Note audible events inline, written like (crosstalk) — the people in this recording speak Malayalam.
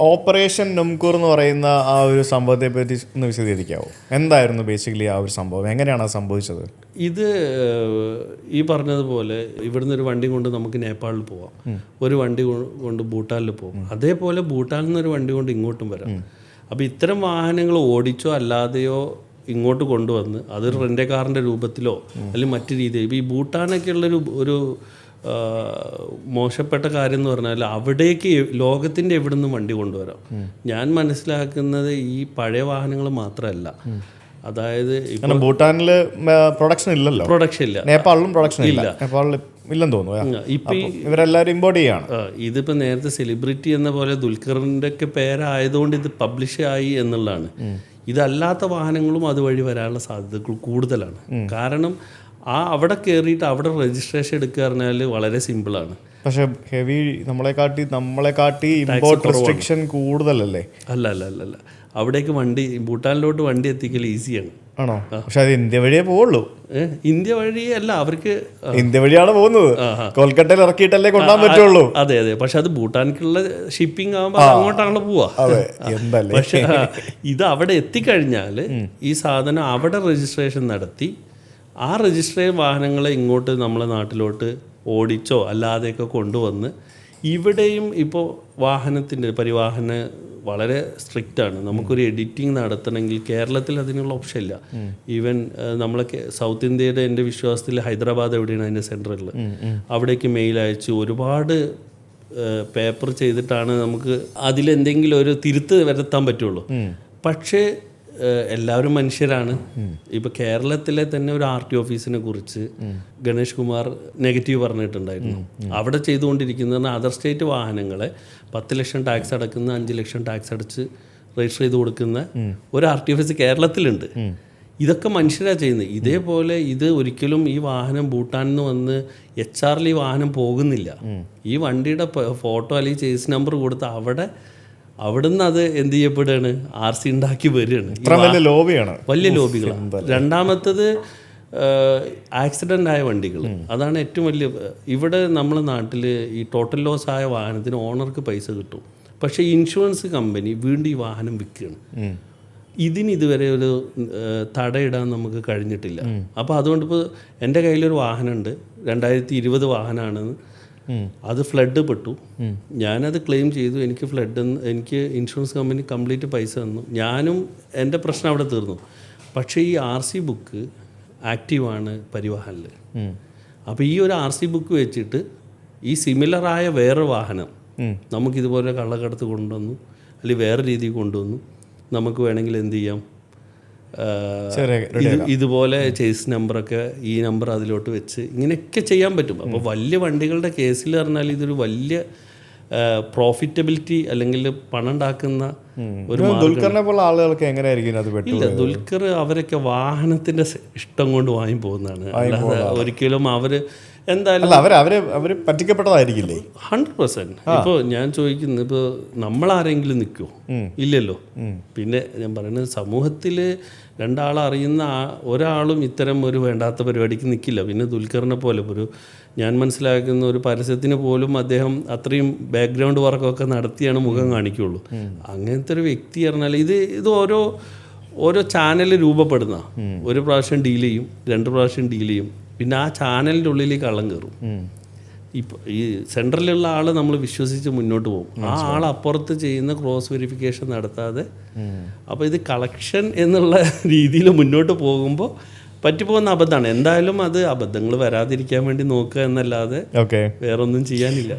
ഓപ്പറേഷൻ നുംകൂർ എന്ന് പറയുന്ന ആ ഒരു സംഭവത്തെ പറ്റി ഒന്ന് വിശദീകരിക്കാവോ? എന്തായിരുന്നു ബേസിക്കലി ആ ഒരു സംഭവം? എങ്ങനെയാണ് അത് സംഭവിച്ചത്? ഇത് ഈ പറഞ്ഞതുപോലെ ഇവിടുന്ന് ഒരു വണ്ടി കൊണ്ട് നമുക്ക് നേപ്പാളിൽ പോവാം. ഒരു വണ്ടി കൊണ്ട് ഭൂട്ടാനിൽ പോകും അതേപോലെ ഭൂട്ടാനിൽ നിന്ന് ഒരു വണ്ടി കൊണ്ട് ഇങ്ങോട്ടും വരാം. അപ്പോൾ ഇത്തരം വാഹനങ്ങൾ ഓടിച്ചോ അല്ലാതെയോ ഇങ്ങോട്ട് കൊണ്ടുവന്ന് അത് റെന്റെ കാറിന്റെ രൂപത്തിലോ അല്ലെങ്കിൽ മറ്റു രീതിയിൽ ഇപ്പോൾ ഈ ഭൂട്ടാനൊക്കെ ഉള്ളൊരു ഒരു മോശപ്പെട്ട കാര്യം എന്ന് പറഞ്ഞാൽ അവിടേക്ക് ലോകത്തിന്റെ എവിടെ നിന്നും വണ്ടി കൊണ്ടുവരാം? ഞാൻ മനസ്സിലാക്കുന്നത് ഈ പഴയ വാഹനങ്ങൾ മാത്രമല്ല. അതായത് ഭൂട്ടാനിൽ പ്രൊഡക്ഷൻ ഇല്ലല്ലോ. പ്രൊഡക്ഷൻ ഇല്ല. നേപ്പാളിലും പ്രൊഡക്ഷൻ ഇല്ല. നേപ്പാളിൽ ഇല്ലെന്ന് തോന്നുന്നു ഇപ്പൊ ഇവരെല്ലാവരും ഇമ്പോർട്ട് ചെയ്യാണ്. ഇതിപ്പോ നേരത്തെ സെലിബ്രിറ്റി എന്ന പോലെ ദുൽഖറിന്റെ ഒക്കെ പേരായതുകൊണ്ട് ഇത് പബ്ലിഷ് ആയി എന്നുള്ളതാണ്. ഇതല്ലാത്ത വാഹനങ്ങളും അതുവഴി വരാനുള്ള സാധ്യതകൾ കൂടുതലാണ്. കാരണം ആ അവിടെ കയറിയിട്ട് അവിടെ രജിസ്ട്രേഷൻ എടുക്കുക പറഞ്ഞാൽ വളരെ സിമ്പിളാണ് പക്ഷെ ഹെവി നമ്മളെ കാട്ടി നമ്മളെ കാട്ടി ഇമ്പോർട്ട് റെസ്ട്രിക്ഷൻ കൂടുതലല്ലേ? അല്ല അല്ല അല്ല അല്ല. അവിടേക്ക് വണ്ടി ഭൂട്ടാനിലോട്ട് വണ്ടി എത്തിക്കൽ ഈസിയാണ് ആണോ. പക്ഷെ അത് ഇന്ത്യ വഴിയേ പോവുള്ളൂ. ഇന്ത്യ വഴി അല്ല അവർക്ക് ഇന്ത്യ വഴിയാണ് പോകുന്നത്. കൊൽക്കട്ടയിൽ ഇറക്കിയിട്ടല്ലേ കൊണ്ടാൻ പറ്റുള്ളൂ. അതെ അതെ. പക്ഷെ അത് ഭൂട്ടാനിക്കുള്ള ഷിപ്പിംഗ് ആകുമ്പോൾ അങ്ങോട്ടാണല്ലോ പോവാ. പക്ഷെ ഇത് അവിടെ എത്തിക്കഴിഞ്ഞാൽ ഈ സാധനം അവിടെ രജിസ്ട്രേഷൻ നടത്തി ആ രജിസ്റ്റർ ചെയ്ത വാഹനങ്ങളെ ഇങ്ങോട്ട് നമ്മളെ നാട്ടിലോട്ട് ഓടിച്ചോ അല്ലാതെയൊക്കെ കൊണ്ടുവന്ന് ഇവിടെയും ഇപ്പോൾ വാഹനത്തിന്റെ പരിവാഹന വളരെ സ്ട്രിക്റ്റ് ആണ്. നമുക്കൊരു എഡിറ്റിംഗ് നടത്തണമെങ്കിൽ കേരളത്തിൽ അതിനുള്ള ഓപ്ഷൻ ഇല്ല. ഈവൻ നമ്മളെ സൗത്ത് ഇന്ത്യയുടെ എന്റെ വിശ്വാസത്തിൽ ഹൈദരാബാദ് എവിടെയാണ് അതിന്റെ സെന്ററിൽ അവിടേക്ക് മെയിൽ അയച്ചു ഒരുപാട് പേപ്പർ ചെയ്തിട്ടാണ് നമുക്ക് അതിലെന്തെങ്കിലും ഒരു തിരുത്ത് വരുത്താൻ പറ്റുള്ളൂ. പക്ഷേ എല്ലാവരും മനുഷ്യരാണ്. ഇപ്പൊ കേരളത്തിലെ തന്നെ ഒരു ആർ ടി ഓഫീസിനെ കുറിച്ച് ഗണേഷ് കുമാർ നെഗറ്റീവ് പറഞ്ഞിട്ടുണ്ടായിരുന്നു. അവിടെ ചെയ്തുകൊണ്ടിരിക്കുന്ന അതർ സ്റ്റേറ്റ് വാഹനങ്ങളെ പത്ത് ലക്ഷം ടാക്സ് അടക്കുന്ന അഞ്ച് ലക്ഷം ടാക്സ് അടച്ച് രജിസ്റ്റർ ചെയ്ത് കൊടുക്കുന്ന ഒരു ആർ ടി ഓഫീസ് കേരളത്തിലുണ്ട്. ഇതൊക്കെ മനുഷ്യരാ ചെയ്യുന്നത്. ഇതേപോലെ ഇത് ഒരിക്കലും ഈ വാഹനം ഭൂട്ടാനിൽ നിന്ന് വന്ന് എച്ച് ആറിൽ ഈ വാഹനം പോകുന്നില്ല. ഈ വണ്ടിയുടെ ഫോട്ടോ അല്ലെങ്കിൽ ചേസ് നമ്പർ കൊടുത്ത് അവിടെ അവിടുന്ന് അത് എന്ത് ചെയ്യപ്പെടുകയാണ്? ആർ സി ഉണ്ടാക്കി വരികയാണ്. ലോബിയാണ്. വലിയ ലോബികളാണ് രണ്ടാമത്തത് ആക്സിഡന്റ് ആയ വണ്ടികൾ അതാണ് ഏറ്റവും വലിയ ഇവിടെ നമ്മളെ നാട്ടിൽ ഈ ടോട്ടൽ ലോസ് ആയ വാഹനത്തിന് ഓണർക്ക് പൈസ കിട്ടും. പക്ഷേ ഇൻഷുറൻസ് കമ്പനി വീണ്ടും ഈ വാഹനം വിൽക്കുകയാണ്. ഇതിന് ഇതുവരെ ഒരു തടയിടാൻ നമുക്ക് കഴിഞ്ഞിട്ടില്ല. അപ്പോൾ അതുകൊണ്ട് ഇപ്പോൾ എന്റെ കയ്യിലൊരു വാഹനമുണ്ട്. രണ്ടായിരത്തി ഇരുപത് വാഹനമാണ് അത് ഫ്ലഡ് പെട്ടു. ഞാനത് ക്ലെയിം ചെയ്തു. എനിക്ക് ഫ്ലഡ് എനിക്ക് ഇൻഷുറൻസ് കമ്പനി കംപ്ലീറ്റ് പൈസ തന്നു. ഞാനും എന്റെ പ്രശ്നം അവിടെ തീർന്നു. പക്ഷേ ഈ ആർ സി ബുക്ക് ആക്റ്റീവാണ് പരിവാഹനിൽ. അപ്പോൾ ഈ ഒരു ആർ സി ബുക്ക് വെച്ചിട്ട് ഈ സിമിലറായ വേറെ വാഹനം നമുക്കിതുപോലെ കള്ളക്കടത്ത് കൊണ്ടുവന്നു. അല്ലെങ്കിൽ വേറെ രീതിയിൽ കൊണ്ടുവന്നു. നമുക്ക് വേണമെങ്കിൽ എന്ത് ചെയ്യാം? ഇതുപോലെ ചേസ് നമ്പറൊക്കെ ഈ നമ്പർ അതിലോട്ട് വെച്ച് ഇങ്ങനെയൊക്കെ ചെയ്യാൻ പറ്റും. അപ്പോൾ വലിയ വണ്ടികളുടെ കേസിൽ പറഞ്ഞാൽ ഇതൊരു വലിയ പ്രോഫിറ്റബിലിറ്റി അല്ലെങ്കിൽ പണം ഉണ്ടാക്കുന്ന ഒരു ദുൽഖറിനെ പോലുള്ള ആളുകൾക്ക് എങ്ങനെയായിരിക്കും അത് ഇല്ല ദുൽഖർ അവരൊക്കെ വാഹനത്തിന്റെ ഇഷ്ടം കൊണ്ട് വാങ്ങി പോകുന്നതാണ് അല്ലാതെ ഒരിക്കലും അവർ എന്തായാലും അവർ അവരെ അവർ പറ്റിക്കപ്പെട്ടതായിരിക്കില്ലേ? ഹൺഡ്രഡ് പെർസെന്റ് ഇപ്പോൾ ഞാൻ ചോദിക്കുന്നത് ഇപ്പോൾ നമ്മളാരെങ്കിലും നിൽക്കുമോ ഇല്ലല്ലോ. പിന്നെ ഞാൻ പറയുന്നത് സമൂഹത്തിൽ രണ്ടാളറിയുന്ന ഒരാളും ഇത്തരം ഒരു വേണ്ടാത്ത പരിപാടിക്ക് നിൽക്കില്ല പിന്നെ ദുൽഖറിനെ പോലെ ഒരു ഞാൻ മനസ്സിലാക്കുന്ന ഒരു പരസ്യത്തിന് പോലും അദ്ദേഹം അത്രയും ബാക്ക്ഗ്രൗണ്ട് വർക്കൊക്കെ നടത്തിയാണ് മുഖം കാണിക്കുള്ളൂ. അങ്ങനത്തെ ഒരു വ്യക്തി പറഞ്ഞാൽ ഇത് ഇത് ഓരോ ഓരോ ചാനൽ രൂപപ്പെടുന്ന ഒരു പ്രാവശ്യം ഡീൽ ചെയ്യും രണ്ട് പ്രാവശ്യം ഡീൽ ചെയ്യും. പിന്നെ ആ ചാനലിന്റെ ഉള്ളിൽ കള്ളം കയറും ഇപ്പൊ ഈ സെൻട്രലിലുള്ള ആൾ നമ്മൾ വിശ്വസിച്ച് മുന്നോട്ട് പോകും. ആ ആൾ അപ്പുറത്ത് ചെയ്യുന്ന ക്രോസ് വെരിഫിക്കേഷൻ നടത്താതെ അപ്പോൾ ഇത് കളക്ഷൻ എന്നുള്ള (laughs) രീതിയിൽ മുന്നോട്ട് പോകുമ്പോൾ പറ്റിപ്പോകുന്ന അബദ്ധമാണ്. എന്തായാലും അത് അബദ്ധങ്ങൾ വരാതിരിക്കാൻ വേണ്ടി നോക്കുക എന്നല്ലാതെ വേറൊന്നും ചെയ്യാനില്ല.